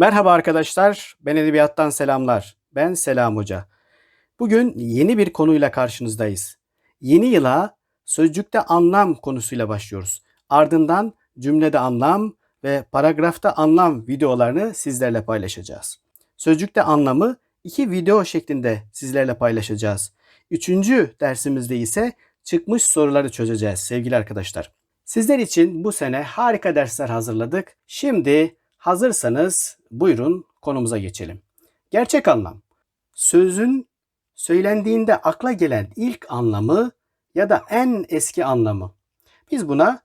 Merhaba arkadaşlar, ben Edebiyattan selamlar. Ben Selam Hoca. Bugün yeni bir konuyla karşınızdayız. Yeni yıla sözcükte anlam konusuyla başlıyoruz. Ardından cümlede anlam ve paragrafta anlam videolarını sizlerle paylaşacağız. Sözcükte anlamı iki video şeklinde sizlerle paylaşacağız. Üçüncü dersimizde ise çıkmış soruları çözeceğiz sevgili arkadaşlar. Sizler için bu sene harika dersler hazırladık. Şimdi hazırsanız buyurun konumuza geçelim. Gerçek anlam. Sözün söylendiğinde akla gelen ilk anlamı ya da en eski anlamı. Biz buna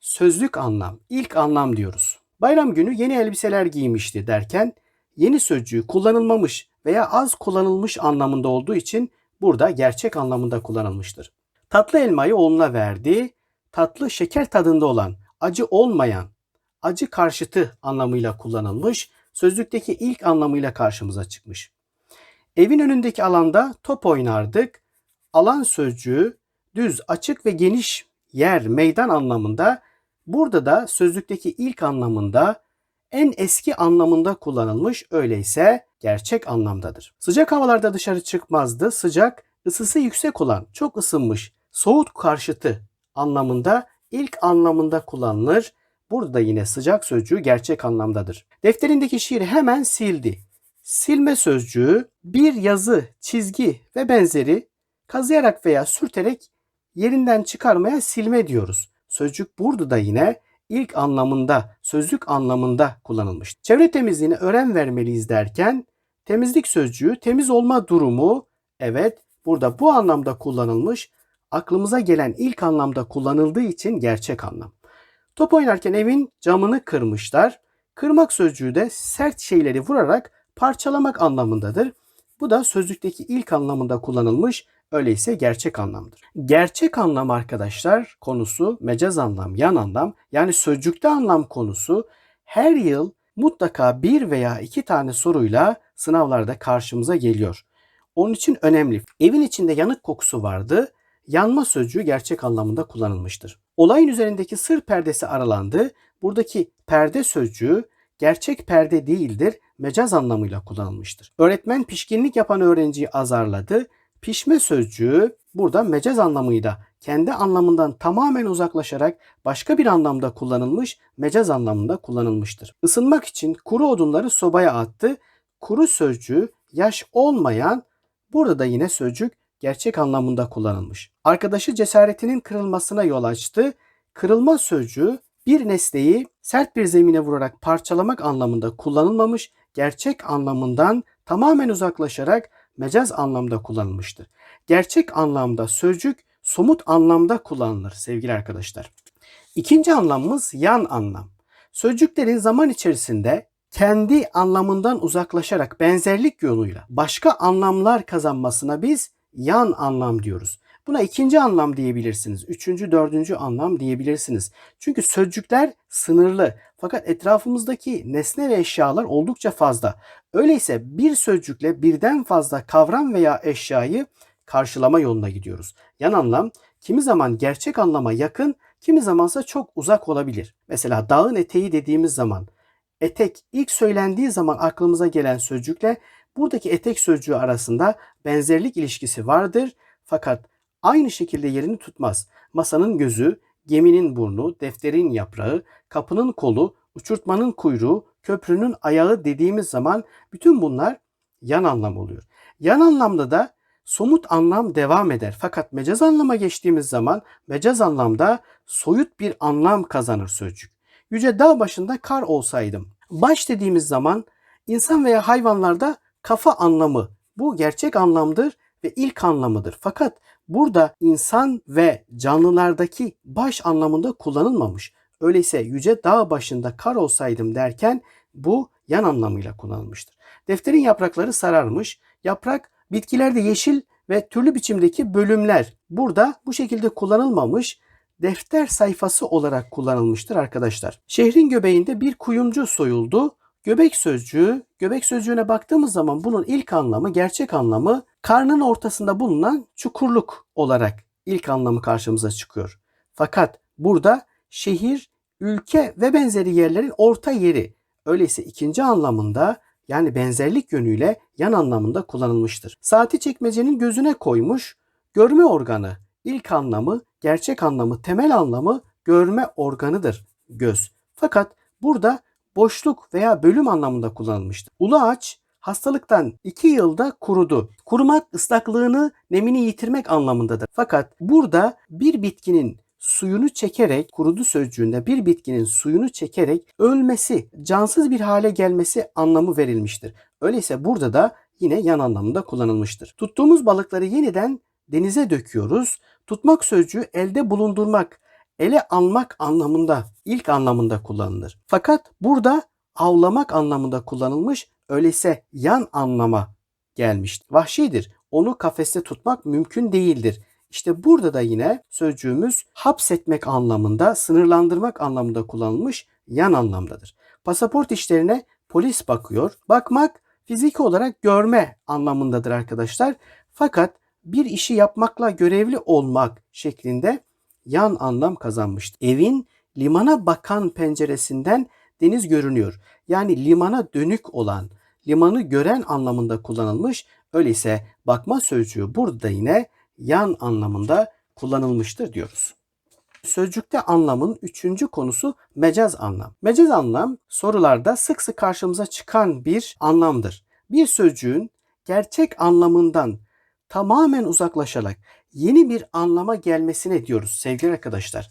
sözlük anlam, ilk anlam diyoruz. Bayram günü yeni elbiseler giymişti derken yeni sözcüğü kullanılmamış veya az kullanılmış anlamında olduğu için burada gerçek anlamında kullanılmıştır. Tatlı elmayı oğluna verdi. Tatlı şeker tadında olan, acı olmayan, acı karşıtı anlamıyla kullanılmış. Sözlükteki ilk anlamıyla karşımıza çıkmış. Evin önündeki alanda top oynardık. Alan sözcüğü düz, açık ve geniş yer, meydan anlamında. Burada da sözlükteki ilk anlamında en eski anlamında kullanılmış. Öyleyse gerçek anlamdadır. Sıcak havalarda dışarı çıkmazdı. Sıcak, ısısı yüksek olan, çok ısınmış, soğuk karşıtı anlamında ilk anlamında kullanılır. Burada da yine sıcak sözcüğü gerçek anlamdadır. Defterindeki şiiri hemen sildi. Silme sözcüğü bir yazı, çizgi ve benzeri kazıyarak veya sürterek yerinden çıkarmaya silme diyoruz. Sözcük burada da yine ilk anlamında, sözlük anlamında kullanılmış. Çevre temizliğine önem vermeliyiz derken temizlik sözcüğü temiz olma durumu evet burada bu anlamda kullanılmış. Aklımıza gelen ilk anlamda kullanıldığı için gerçek anlam. Top oynarken evin camını kırmışlar. Kırmak sözcüğü de sert şeyleri vurarak parçalamak anlamındadır. Bu da sözlükteki ilk anlamında kullanılmış, öyleyse gerçek anlamdır. Gerçek anlam arkadaşlar konusu mecaz anlam, yan anlam yani sözcükte anlam konusu her yıl mutlaka bir veya iki tane soruyla sınavlarda karşımıza geliyor. Onun için önemli. Evin içinde yanık kokusu vardı. Yanma sözcüğü gerçek anlamında kullanılmıştır. Olayın üzerindeki sır perdesi aralandı. Buradaki perde sözcüğü gerçek perde değildir, mecaz anlamıyla kullanılmıştır. Öğretmen pişkinlik yapan öğrenciyi azarladı. Pişme sözcüğü burada mecaz anlamıyla kendi anlamından tamamen uzaklaşarak başka bir anlamda kullanılmış, mecaz anlamında kullanılmıştır. Isınmak için kuru odunları sobaya attı. Kuru sözcüğü yaş olmayan, burada da yine sözcük gerçek anlamında kullanılmış. Arkadaşı cesaretinin kırılmasına yol açtı. Kırılma sözcüğü bir nesneyi sert bir zemine vurarak parçalamak anlamında kullanılmamış, gerçek anlamından tamamen uzaklaşarak mecaz anlamda kullanılmıştır. Gerçek anlamda sözcük somut anlamda kullanılır sevgili arkadaşlar. İkinci anlamımız yan anlam. Sözcüklerin zaman içerisinde kendi anlamından uzaklaşarak benzerlik yoluyla başka anlamlar kazanmasına biz yan anlam diyoruz. Buna ikinci anlam diyebilirsiniz. Üçüncü, dördüncü anlam diyebilirsiniz. Çünkü sözcükler sınırlı. Fakat etrafımızdaki nesne ve eşyalar oldukça fazla. Öyleyse bir sözcükle birden fazla kavram veya eşyayı karşılama yoluna gidiyoruz. Yan anlam kimi zaman gerçek anlama yakın, kimi zamansa çok uzak olabilir. Mesela dağın eteği dediğimiz zaman etek ilk söylendiği zaman aklımıza gelen sözcükle buradaki etek sözcüğü arasında benzerlik ilişkisi vardır. Fakat aynı şekilde yerini tutmaz. Masanın gözü, geminin burnu, defterin yaprağı, kapının kolu, uçurtmanın kuyruğu, köprünün ayağı dediğimiz zaman bütün bunlar yan anlam oluyor. Yan anlamda da somut anlam devam eder. Fakat mecaz anlama geçtiğimiz zaman mecaz anlamda soyut bir anlam kazanır sözcük. Yüce dağ başında kar olsaydım. Baş dediğimiz zaman insan veya hayvanlarda kafa anlamı bu gerçek anlamdır ve ilk anlamıdır. Fakat burada insan ve canlılardaki baş anlamında kullanılmamış. Öyleyse yüce dağ başında kar olsaydım derken bu yan anlamıyla kullanılmıştır. Defterin yaprakları sararmış. Yaprak bitkilerde yeşil ve türlü biçimdeki bölümler burada bu şekilde kullanılmamış defter sayfası olarak kullanılmıştır arkadaşlar. Şehrin göbeğinde bir kuyumcu soyuldu. Göbek sözcüğü, göbek sözcüğüne baktığımız zaman bunun ilk anlamı, gerçek anlamı karnın ortasında bulunan çukurluk olarak ilk anlamı karşımıza çıkıyor. Fakat burada şehir, ülke ve benzeri yerlerin orta yeri. Öyleyse ikinci anlamında yani benzerlik yönüyle yan anlamında kullanılmıştır. Saati çekmecenin gözüne koymuş, görme organı. İlk anlamı, gerçek anlamı, temel anlamı görme organıdır göz. Fakat burada boşluk veya bölüm anlamında kullanılmıştır. Ulu ağaç hastalıktan 2 yılda kurudu. Kurumak ıslaklığını, nemini yitirmek anlamındadır. Fakat burada bir bitkinin suyunu çekerek, kurudu sözcüğünde bir bitkinin suyunu çekerek ölmesi, cansız bir hale gelmesi anlamı verilmiştir. Öyleyse burada da yine yan anlamında kullanılmıştır. Tuttuğumuz balıkları yeniden denize döküyoruz. Tutmak sözcüğü elde bulundurmak, ele almak anlamında, ilk anlamında kullanılır. Fakat burada avlamak anlamında kullanılmış, öyleyse yan anlama gelmiştir. Vahşidir. Onu kafeste tutmak mümkün değildir. İşte burada da yine sözcüğümüz hapsetmek anlamında, sınırlandırmak anlamında kullanılmış yan anlamdadır. Pasaport işlerine polis bakıyor. Bakmak fiziki olarak görme anlamındadır arkadaşlar. Fakat bir işi yapmakla görevli olmak şeklinde yan anlam kazanmıştır. Evin limana bakan penceresinden deniz görünüyor. Yani limana dönük olan, limanı gören anlamında kullanılmış. Öyleyse bakma sözcüğü burada yine yan anlamında kullanılmıştır diyoruz. Sözcükte anlamın üçüncü konusu mecaz anlam. Mecaz anlam sorularda sık sık karşımıza çıkan bir anlamdır. Bir sözcüğün gerçek anlamından tamamen uzaklaşarak yeni bir anlama gelmesine diyoruz sevgili arkadaşlar.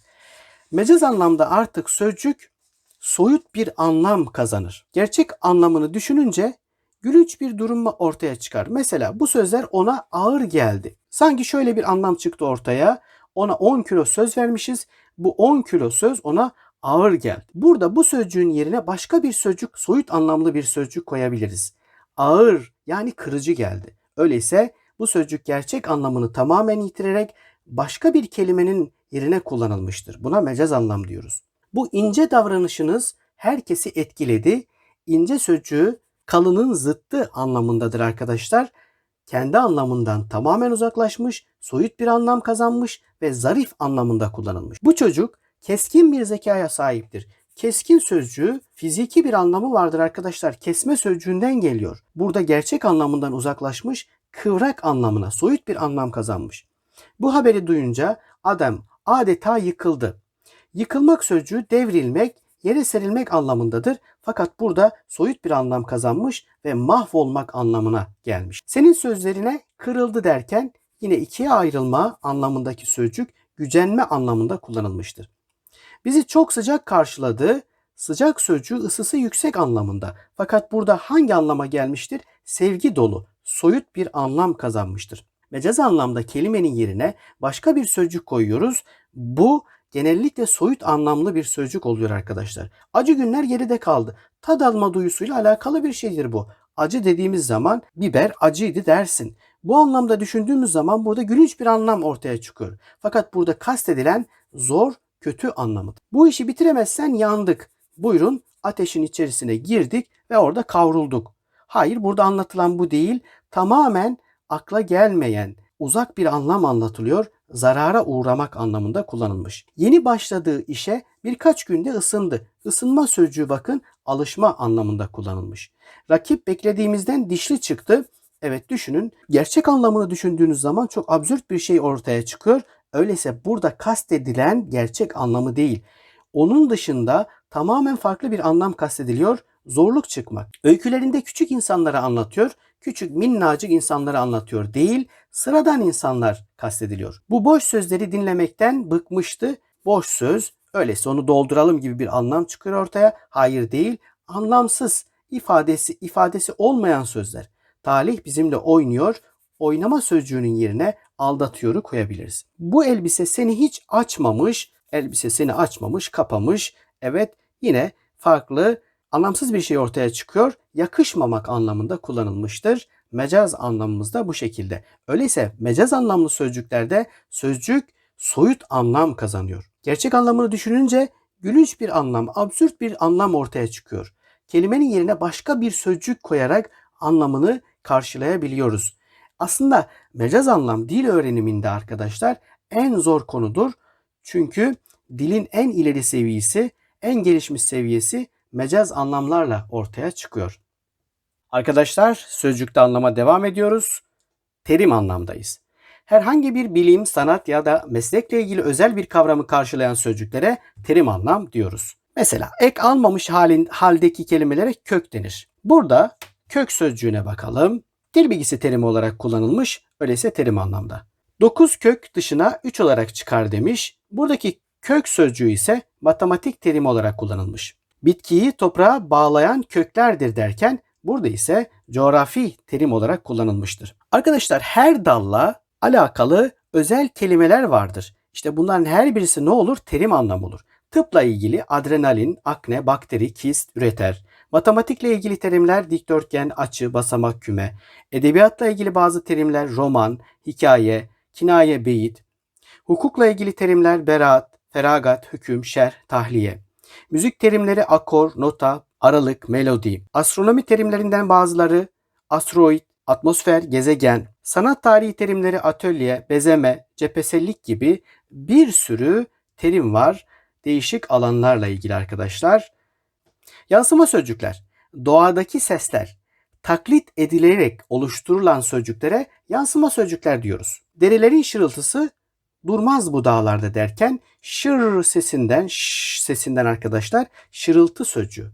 Mecaz anlamda artık sözcük soyut bir anlam kazanır. Gerçek anlamını düşününce gülünç bir durum ortaya çıkar. Mesela bu sözler ona ağır geldi. Sanki şöyle bir anlam çıktı ortaya. Ona 10 kilo söz vermişiz. Bu 10 kilo söz ona ağır geldi. Burada bu sözcüğün yerine başka bir sözcük, soyut anlamlı bir sözcük koyabiliriz. Ağır yani kırıcı geldi. Öyleyse bu sözcük gerçek anlamını tamamen yitirerek başka bir kelimenin yerine kullanılmıştır. Buna mecaz anlam diyoruz. Bu ince davranışınız herkesi etkiledi. İnce sözcüğü kalının zıttı anlamındadır arkadaşlar. Kendi anlamından tamamen uzaklaşmış, soyut bir anlam kazanmış ve zarif anlamında kullanılmış. Bu çocuk keskin bir zekaya sahiptir. Keskin sözcüğü fiziki bir anlamı vardır arkadaşlar. Kesme sözcüğünden geliyor. Burada gerçek anlamından uzaklaşmış, kıvrak anlamına, soyut bir anlam kazanmış. Bu haberi duyunca adam adeta yıkıldı. Yıkılmak sözcüğü devrilmek, yere serilmek anlamındadır. Fakat burada soyut bir anlam kazanmış ve mahvolmak anlamına gelmiş. Senin sözlerine kırıldı derken yine ikiye ayrılma anlamındaki sözcük gücenme anlamında kullanılmıştır. Bizi çok sıcak karşıladı. Sıcak sözcüğü ısısı yüksek anlamında. Fakat burada hangi anlama gelmiştir? Sevgi dolu, soyut bir anlam kazanmıştır. Mecaz anlamda kelimenin yerine başka bir sözcük koyuyoruz. Bu genellikle soyut anlamlı bir sözcük oluyor arkadaşlar. Acı günler geride kaldı. Tad alma duyusuyla alakalı bir şeydir bu. Acı dediğimiz zaman biber acıydı dersin. Bu anlamda düşündüğümüz zaman burada gülünç bir anlam ortaya çıkıyor. Fakat burada kastedilen zor, kötü anlamıdır. Bu işi bitiremezsen yandık. Buyurun ateşin içerisine girdik ve orada kavrulduk. Hayır burada anlatılan bu değil. Tamamen akla gelmeyen, uzak bir anlam anlatılıyor. Zarara uğramak anlamında kullanılmış. Yeni başladığı işe birkaç günde ısındı. Isınma sözcüğü bakın alışma anlamında kullanılmış. Rakip beklediğimizden dişli çıktı. Evet düşünün. Gerçek anlamını düşündüğünüz zaman çok absürt bir şey ortaya çıkıyor. Öyleyse burada kastedilen gerçek anlamı değil. Onun dışında tamamen farklı bir anlam kastediliyor. Zorluk çıkmak. Öykülerinde küçük insanları anlatıyor. Küçük minnacık insanları anlatıyor değil, sıradan insanlar kastediliyor. Bu boş sözleri dinlemekten bıkmıştı. Boş söz, öyleyse onu dolduralım gibi bir anlam çıkıyor ortaya. Hayır değil, anlamsız ifadesi ifadesi olmayan sözler. Talih bizimle oynuyor. Oynama sözcüğünün yerine aldatıyoru koyabiliriz. Bu elbise seni hiç açmamış, elbise seni açmamış, kapamış. Evet, yine farklı anlamsız bir şey ortaya çıkıyor. Yakışmamak anlamında kullanılmıştır. Mecaz anlamımızda bu şekilde. Öyleyse mecaz anlamlı sözcüklerde sözcük soyut anlam kazanıyor. Gerçek anlamını düşününce gülünç bir anlam, absürt bir anlam ortaya çıkıyor. Kelimenin yerine başka bir sözcük koyarak anlamını karşılayabiliyoruz. Aslında mecaz anlam dil öğreniminde arkadaşlar en zor konudur. Çünkü dilin en ileri seviyesi, en gelişmiş seviyesi mecaz anlamlarla ortaya çıkıyor. Arkadaşlar sözcükte anlama devam ediyoruz. Terim anlamdayız. Herhangi bir bilim, sanat ya da meslekle ilgili özel bir kavramı karşılayan sözcüklere terim anlam diyoruz. Mesela ek almamış halin, haldeki kelimelere kök denir. Burada kök sözcüğüne bakalım. Dil bilgisi terimi olarak kullanılmış, öyleyse terim anlamda. 9 kök dışına 3 olarak çıkar demiş. Buradaki kök sözcüğü ise matematik terimi olarak kullanılmış. Bitkiyi toprağa bağlayan köklerdir derken burada ise coğrafi terim olarak kullanılmıştır. Arkadaşlar her dalla alakalı özel kelimeler vardır. İşte bunların her birisi ne olur? Terim anlamı olur. Tıpla ilgili adrenalin, akne, bakteri, kist, üreter. Matematikle ilgili terimler dikdörtgen, açı, basamak, küme. Edebiyatla ilgili bazı terimler roman, hikaye, kinaye, beyit. Hukukla ilgili terimler beraat, feragat, hüküm, şer, tahliye. Müzik terimleri akor, nota, aralık, melodi. Astronomi terimlerinden bazıları asteroid, atmosfer, gezegen. Sanat tarihi terimleri atölye, bezeme, cephesellik gibi bir sürü terim var değişik alanlarla ilgili arkadaşlar. Yansıma sözcükler. Doğadaki sesler taklit edilerek oluşturulan sözcüklere yansıma sözcükler diyoruz. Derelerin şırıltısı durmaz bu dağlarda derken şır sesinden, şş sesinden arkadaşlar şırıltı sözcüğü.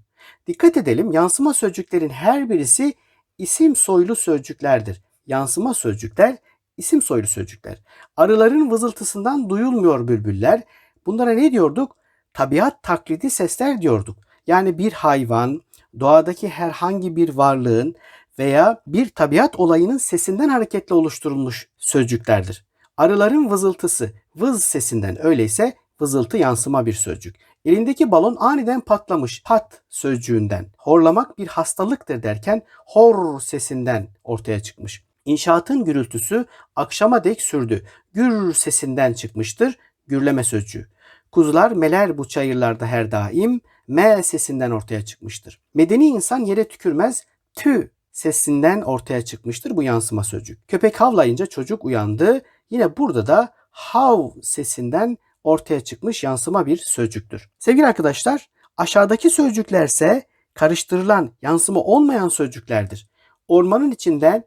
Dikkat edelim yansıma sözcüklerin her birisi isim soylu sözcüklerdir. Yansıma sözcükler isim soylu sözcükler. Arıların vızıltısından duyulmuyor bülbüller. Bunlara ne diyorduk? Tabiat taklidi sesler diyorduk. Yani bir hayvan, doğadaki herhangi bir varlığın veya bir tabiat olayının sesinden hareketle oluşturulmuş sözcüklerdir. Arıların vızıltısı vız sesinden öyleyse vızıltı yansıma bir sözcük. Elindeki balon aniden patlamış pat sözcüğünden. Horlamak bir hastalıktır derken hor sesinden ortaya çıkmış. İnşaatın gürültüsü akşama dek sürdü. Gür sesinden çıkmıştır gürleme sözcüğü. Kuzular meler bu çayırlarda her daim me sesinden ortaya çıkmıştır. Medeni insan yere tükürmez tü sesinden ortaya çıkmıştır bu yansıma sözcük. Köpek havlayınca çocuk uyandı. Yine burada da hav sesinden ortaya çıkmış yansıma bir sözcüktür. Sevgili arkadaşlar, aşağıdaki sözcüklerse karıştırılan, yansıma olmayan sözcüklerdir. Ormanın içinden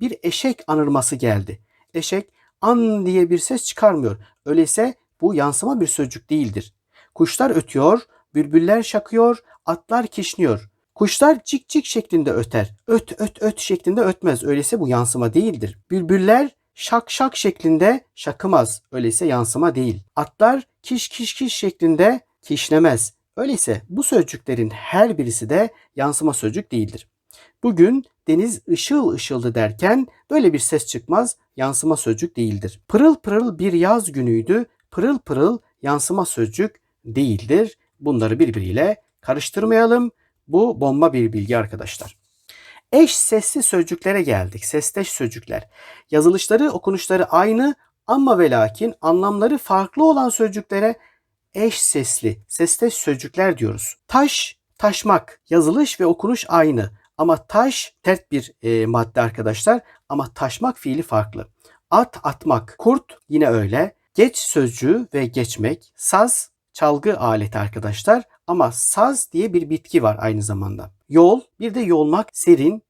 bir eşek anırması geldi. Eşek an diye bir ses çıkarmıyor. Öyleyse bu yansıma bir sözcük değildir. Kuşlar ötüyor, bülbüller şakıyor, atlar kişniyor. Kuşlar cik cik şeklinde öter. Öt öt öt şeklinde ötmez. Öyleyse bu yansıma değildir. Bülbüller şak şak şeklinde şakımaz. Öyleyse yansıma değil. Atlar kiş kiş kiş şeklinde kişnemez. Öyleyse bu sözcüklerin her birisi de yansıma sözcük değildir. Bugün deniz ışıl ışıldı derken böyle bir ses çıkmaz, yansıma sözcük değildir. Pırıl pırıl bir yaz günüydü, pırıl pırıl yansıma sözcük değildir. Bunları birbiriyle karıştırmayalım. Bu bomba bir bilgi arkadaşlar. Eş sesli sözcüklere geldik. Sesteş sözcükler. Yazılışları, okunuşları aynı ama ve lakin anlamları farklı olan sözcüklere eş sesli, sesteş sözcükler diyoruz. Taş, taşmak, yazılış ve okunuş aynı. Ama taş tert bir e, madde arkadaşlar ama taşmak fiili farklı. At, atmak, kurt yine öyle. Geç sözcüğü ve geçmek, saz, çalgı aleti arkadaşlar ama saz diye bir bitki var aynı zamanda. Yol, bir de yolmak, serin,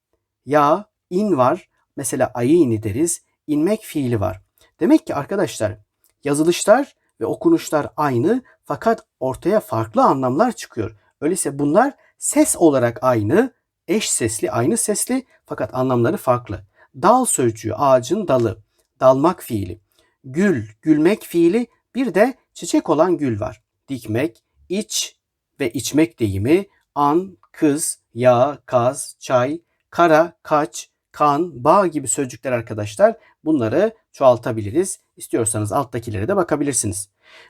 yağ, in var. Mesela ayı ini deriz. İnmek fiili var. Demek ki arkadaşlar yazılışlar ve okunuşlar aynı fakat ortaya farklı anlamlar çıkıyor. Öyleyse bunlar ses olarak aynı, eş sesli, aynı sesli fakat anlamları farklı. Dal sözcüğü ağacın dalı, dalmak fiili. Gül, gülmek fiili bir de çiçek olan gül var. Dikmek, iç ve içmek deyimi, an, kız, yağ, kaz, çay, kara, kaç, kan, bağ gibi sözcükler arkadaşlar. Bunları çoğaltabiliriz. İstiyorsanız alttakilere de bakabilirsiniz.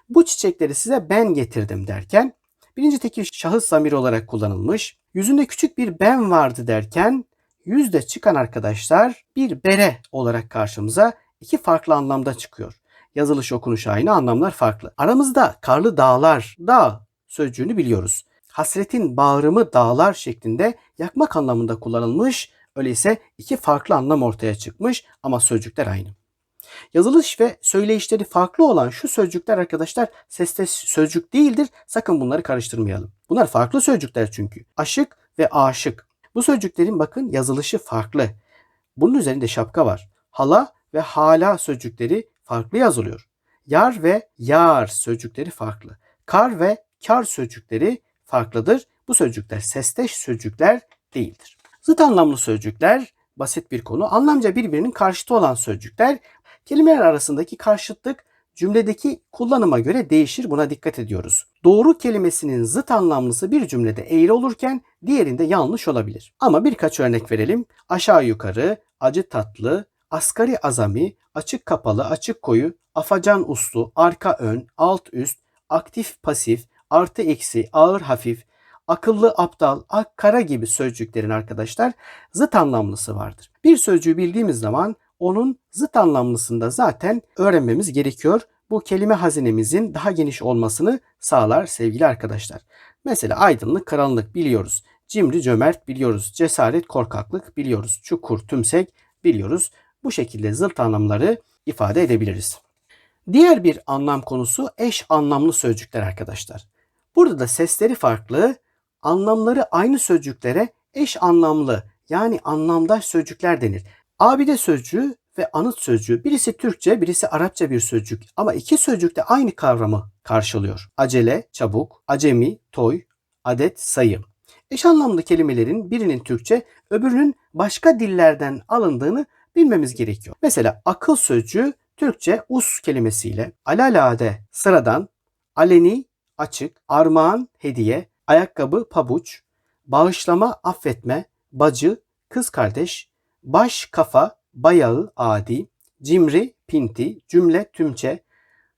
Bu çiçekleri size ben getirdim derken birinci tekil şahıs zamiri olarak kullanılmış. Yüzünde küçük bir ben vardı derken yüzde çıkan arkadaşlar bir bere olarak karşımıza iki farklı anlamda çıkıyor. Yazılış okunuş aynı anlamlar farklı. Aramızda karlı dağlar, dağ sözcüğünü biliyoruz. Hasretin bağrımı dağlar şeklinde yakmak anlamında kullanılmış. Öyleyse iki farklı anlam ortaya çıkmış ama sözcükler aynı. Yazılış ve söyleyişleri farklı olan şu sözcükler arkadaşlar seste sözcük değildir. Sakın bunları karıştırmayalım. Bunlar farklı sözcükler çünkü. Aşık ve aşık. Bu sözcüklerin bakın yazılışı farklı. Bunun üzerinde şapka var. Hala ve hala sözcükleri farklı yazılıyor. Yar ve yar sözcükleri farklı. Kar ve kar sözcükleri farklıdır. Bu sözcükler sesteş sözcükler değildir. Zıt anlamlı sözcükler basit bir konu. Anlamca birbirinin karşıtı olan sözcükler kelimeler arasındaki karşıtlık cümledeki kullanıma göre değişir. Buna dikkat ediyoruz. Doğru kelimesinin zıt anlamlısı bir cümlede eğri olurken diğerinde yanlış olabilir. Ama birkaç örnek verelim. Aşağı yukarı, acı tatlı, asgari azami, açık kapalı, açık koyu, afacan uslu, arka ön, alt üst, aktif pasif, artı eksi, ağır hafif, akıllı aptal, ak kara gibi sözcüklerin arkadaşlar zıt anlamlısı vardır. Bir sözcüğü bildiğimiz zaman onun zıt anlamlısında zaten öğrenmemiz gerekiyor. Bu kelime hazinemizin daha geniş olmasını sağlar sevgili arkadaşlar. Mesela aydınlık, karanlık biliyoruz. Cimri, cömert biliyoruz. Cesaret, korkaklık biliyoruz. Çukur, tümsek biliyoruz. Bu şekilde zıt anlamları ifade edebiliriz. Diğer bir anlam konusu eş anlamlı sözcükler arkadaşlar. Burada da sesleri farklı, anlamları aynı sözcüklere eş anlamlı yani anlamdaş sözcükler denir. Abide sözcüğü ve anıt sözcüğü birisi Türkçe birisi Arapça bir sözcük ama iki sözcük de aynı kavramı karşılıyor. Acele, çabuk, acemi, toy, adet, sayı. Eş anlamlı kelimelerin birinin Türkçe öbürünün başka dillerden alındığını bilmemiz gerekiyor. Mesela akıl sözcüğü Türkçe us kelimesiyle alalade sıradan, aleni açık, armağan hediye, ayakkabı pabuç, bağışlama affetme, bacı kız kardeş, baş kafa bayağı adi, cimri pinti, cümle tümçe,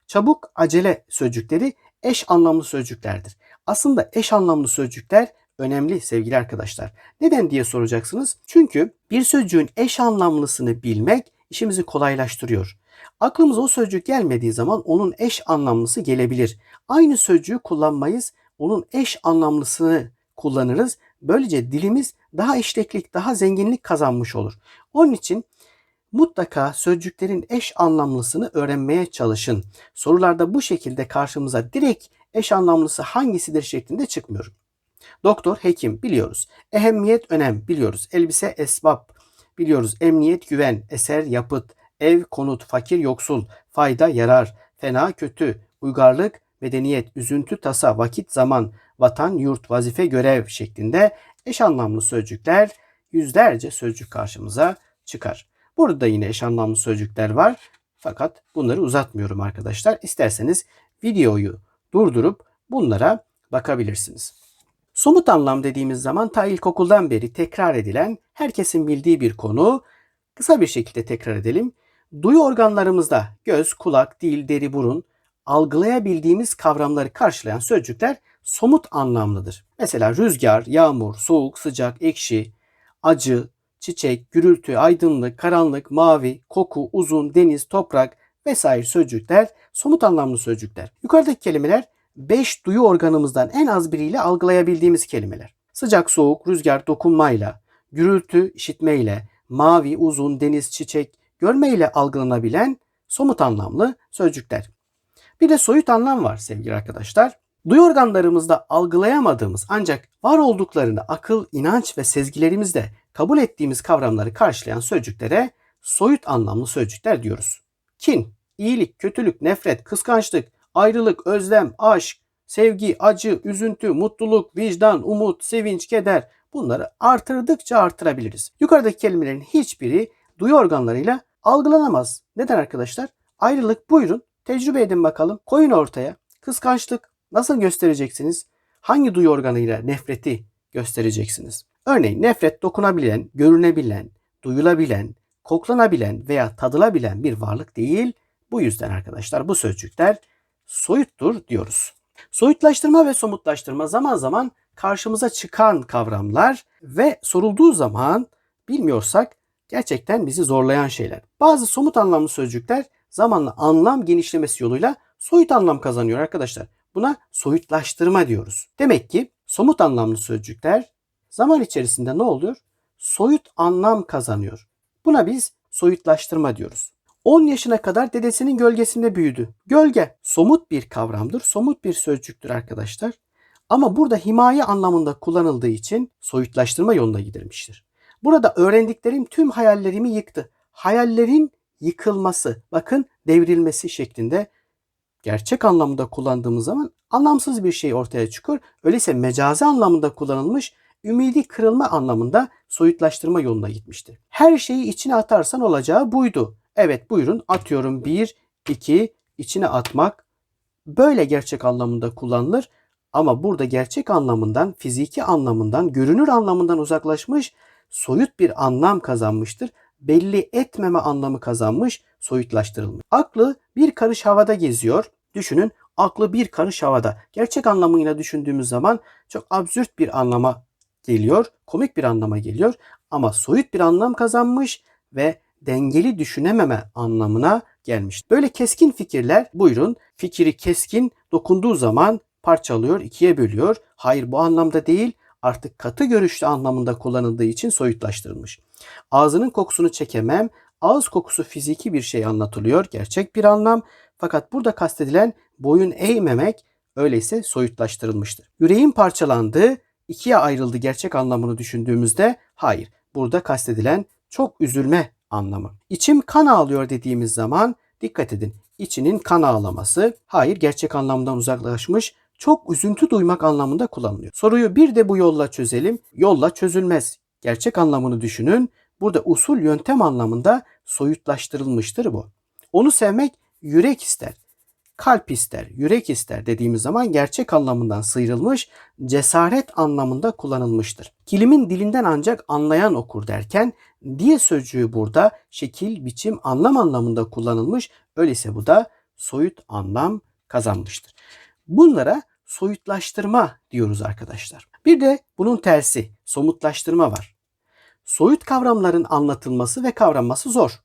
çabuk acele sözcükleri eş anlamlı sözcüklerdir. Aslında eş anlamlı sözcükler önemli sevgili arkadaşlar. Neden diye soracaksınız. Çünkü bir sözcüğün eş anlamlısını bilmek işimizi kolaylaştırıyor. Aklımıza o sözcük gelmediği zaman onun eş anlamlısı gelebilir. Aynı sözcüğü kullanmayız, onun eş anlamlısını kullanırız. Böylece dilimiz daha işleklik, daha zenginlik kazanmış olur. Onun için mutlaka sözcüklerin eş anlamlısını öğrenmeye çalışın. Sorularda bu şekilde karşımıza direkt eş anlamlısı hangisidir şeklinde çıkmıyor. Doktor, hekim biliyoruz. Ehemmiyet, önem biliyoruz. Elbise, esbab biliyoruz. Emniyet, güven, eser, yapıt, ev, konut, fakir, yoksul, fayda, yarar, fena, kötü, uygarlık, medeniyet, üzüntü, tasa, vakit, zaman, vatan, yurt, vazife, görev şeklinde eş anlamlı sözcükler yüzlerce sözcük karşımıza çıkar. Burada yine eş anlamlı sözcükler var. Fakat bunları uzatmıyorum arkadaşlar. İsterseniz videoyu durdurup bunlara bakabilirsiniz. Somut anlam dediğimiz zaman ta ilkokuldan beri tekrar edilen, herkesin bildiği bir konu. Kısa bir şekilde tekrar edelim. Duyu organlarımızda göz, kulak, dil, deri, burun algılayabildiğimiz kavramları karşılayan sözcükler somut anlamlıdır. Mesela rüzgar, yağmur, soğuk, sıcak, ekşi, acı, çiçek, gürültü, aydınlık, karanlık, mavi, koku, uzun, deniz, toprak vesaire sözcükler somut anlamlı sözcükler. Yukarıdaki kelimeler 5 duyu organımızdan en az biriyle algılayabildiğimiz kelimeler. Sıcak, soğuk, rüzgar, dokunmayla, gürültü, işitmeyle, mavi, uzun, deniz, çiçek, görmeyle algılanabilen somut anlamlı sözcükler. Bir de soyut anlam var sevgili arkadaşlar. Duyu organlarımızda algılayamadığımız ancak var olduklarını akıl, inanç ve sezgilerimizde kabul ettiğimiz kavramları karşılayan sözcüklere soyut anlamlı sözcükler diyoruz. Kin, iyilik, kötülük, nefret, kıskançlık, ayrılık, özlem, aşk, sevgi, acı, üzüntü, mutluluk, vicdan, umut, sevinç, keder bunları artırdıkça artırabiliriz. Yukarıdaki kelimelerin hiçbiri duyu organlarıyla algılanamaz. Neden arkadaşlar? Ayrılık buyurun tecrübe edin bakalım. Koyun ortaya. Kıskançlık nasıl göstereceksiniz? Hangi duyu organıyla nefreti göstereceksiniz? Örneğin nefret dokunabilen, görünebilen, duyulabilen, koklanabilen veya tadılabilen bir varlık değil. Bu yüzden arkadaşlar bu sözcükler soyuttur diyoruz. Soyutlaştırma ve somutlaştırma zaman zaman karşımıza çıkan kavramlar ve sorulduğu zaman bilmiyorsak gerçekten bizi zorlayan şeyler. Bazı somut anlamlı sözcükler zamanla anlam genişlemesi yoluyla soyut anlam kazanıyor arkadaşlar. Buna soyutlaştırma diyoruz. Demek ki somut anlamlı sözcükler zaman içerisinde ne oluyor? Soyut anlam kazanıyor. Buna biz soyutlaştırma diyoruz. 10 yaşına kadar dedesinin gölgesinde büyüdü. Gölge somut bir kavramdır, somut bir sözcüktür arkadaşlar. Ama burada himaye anlamında kullanıldığı için soyutlaştırma yoluna gidilmiştir. Burada öğrendiklerim tüm hayallerimi yıktı. Hayallerin yıkılması, bakın devrilmesi şeklinde gerçek anlamında kullandığımız zaman anlamsız bir şey ortaya çıkıyor. Öyleyse mecazi anlamında kullanılmış ümidi kırılma anlamında soyutlaştırma yoluna gitmişti. Her şeyi içine atarsan olacağı buydu. Evet buyurun atıyorum 1, 2 içine atmak böyle gerçek anlamında kullanılır. Ama burada gerçek anlamından, fiziki anlamından, görünür anlamından uzaklaşmış, soyut bir anlam kazanmıştır. Belli etmeme anlamı kazanmış, soyutlaştırılmış. Aklı bir karış havada geziyor. Düşünün aklı bir karış havada. Gerçek anlamıyla düşündüğümüz zaman çok absürt bir anlama geliyor, komik bir anlama geliyor ama soyut bir anlam kazanmış ve dengeli düşünememe anlamına gelmiş. Böyle keskin fikirler buyurun fikri keskin dokunduğu zaman parçalıyor, ikiye bölüyor. Hayır bu anlamda değil artık katı görüşlü anlamında kullanıldığı için soyutlaştırılmış. Ağzının kokusunu çekemem. Ağız kokusu fiziki bir şey anlatılıyor. Gerçek bir anlam. Fakat burada kastedilen boyun eğmemek öyleyse soyutlaştırılmıştır. Yüreğin parçalandığı, ikiye ayrıldı gerçek anlamını düşündüğümüzde hayır. Burada kastedilen çok üzülme anlamı. İçim kan ağlıyor dediğimiz zaman dikkat edin. İçinin kan ağlaması hayır gerçek anlamdan uzaklaşmış çok üzüntü duymak anlamında kullanılıyor. Soruyu bir de bu yolla çözelim. Yolla çözülmez. Gerçek anlamını düşünün. Burada usul yöntem anlamında soyutlaştırılmıştır bu. Onu sevmek yürek ister kalp ister, yürek ister dediğimiz zaman gerçek anlamından sıyrılmış, cesaret anlamında kullanılmıştır. Kilimin dilinden ancak anlayan okur derken diye sözcüğü burada şekil, biçim, anlam anlamında kullanılmış. Öyleyse bu da soyut anlam kazanmıştır. Bunlara soyutlaştırma diyoruz arkadaşlar. Bir de bunun tersi somutlaştırma var. Soyut kavramların anlatılması ve kavranması zor.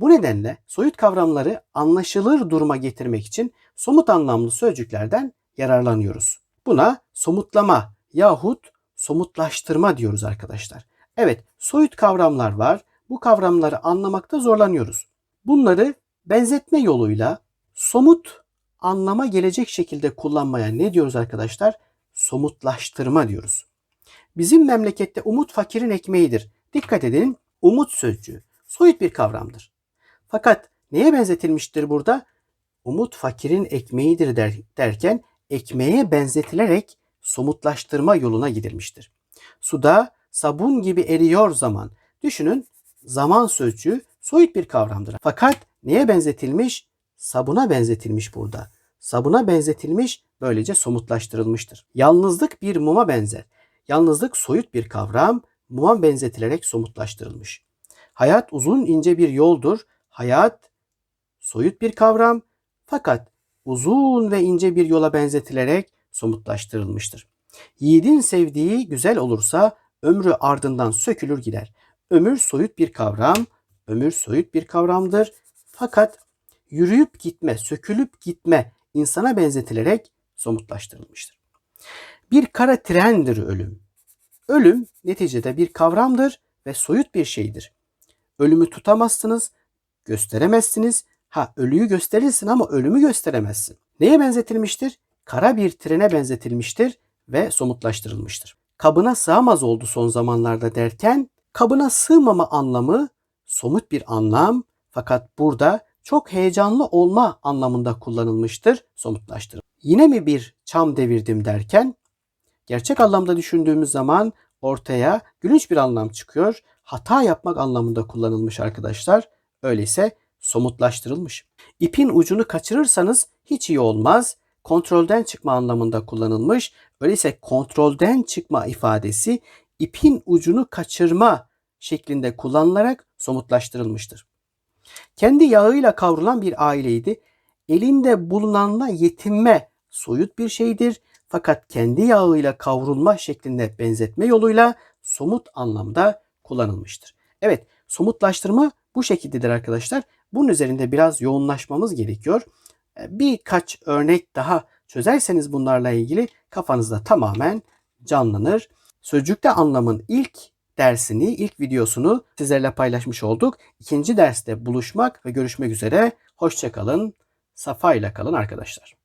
Bu nedenle soyut kavramları anlaşılır duruma getirmek için somut anlamlı sözcüklerden yararlanıyoruz. Buna somutlama yahut somutlaştırma diyoruz arkadaşlar. Evet, soyut kavramlar var. Bu kavramları anlamakta zorlanıyoruz. Bunları benzetme yoluyla somut anlama gelecek şekilde kullanmaya ne diyoruz arkadaşlar? Somutlaştırma diyoruz. Bizim memlekette umut fakirin ekmeğidir. Dikkat edin, umut sözcüğü soyut bir kavramdır. Fakat neye benzetilmiştir burada? Umut fakirin ekmeğidir der, derken ekmeğe benzetilerek somutlaştırma yoluna gidilmiştir. Suda sabun gibi eriyor zaman. Düşünün zaman sözcüğü soyut bir kavramdır. Fakat neye benzetilmiş? Sabuna benzetilmiş burada. Sabuna benzetilmiş böylece somutlaştırılmıştır. Yalnızlık bir muma benzer. Yalnızlık soyut bir kavram, muma benzetilerek somutlaştırılmış. Hayat uzun ince bir yoldur. Hayat soyut bir kavram fakat uzun ve ince bir yola benzetilerek somutlaştırılmıştır. Yiğidin sevdiği güzel olursa ömrü ardından sökülür gider. Ömür soyut bir kavram, ömür soyut bir kavramdır. Fakat yürüyüp gitme, sökülüp gitme insana benzetilerek somutlaştırılmıştır. Bir kara trendir ölüm. Ölüm neticede bir kavramdır ve soyut bir şeydir. Ölümü tutamazsınız, gösteremezsiniz. Ha ölüyü gösterirsin ama ölümü gösteremezsin. Neye benzetilmiştir? Kara bir trene benzetilmiştir ve somutlaştırılmıştır. Kabına sığamaz oldu son zamanlarda derken kabına sığmama anlamı somut bir anlam fakat burada çok heyecanlı olma anlamında kullanılmıştır, somutlaştırılır. Yine mi bir çam devirdim derken gerçek anlamda düşündüğümüz zaman ortaya gülünç bir anlam çıkıyor. Hata yapmak anlamında kullanılmış arkadaşlar. Öyleyse somutlaştırılmış. İpin ucunu kaçırırsanız hiç iyi olmaz. Kontrolden çıkma anlamında kullanılmış. Öyleyse kontrolden çıkma ifadesi ipin ucunu kaçırma şeklinde kullanılarak somutlaştırılmıştır. Kendi yağıyla kavrulan bir aileydi. Elinde bulunanla yetinme soyut bir şeydir. Fakat kendi yağıyla kavrulma şeklinde benzetme yoluyla somut anlamda kullanılmıştır. Evet, somutlaştırma bu şekildedir arkadaşlar. Bunun üzerinde biraz yoğunlaşmamız gerekiyor. E, birkaç örnek daha çözerseniz bunlarla ilgili kafanızda tamamen canlanır. Sözcükte anlamın ilk dersini, ilk videosunu sizlerle paylaşmış olduk. İkinci derste buluşmak ve görüşmek üzere. Hoşçakalın, safayla kalın arkadaşlar.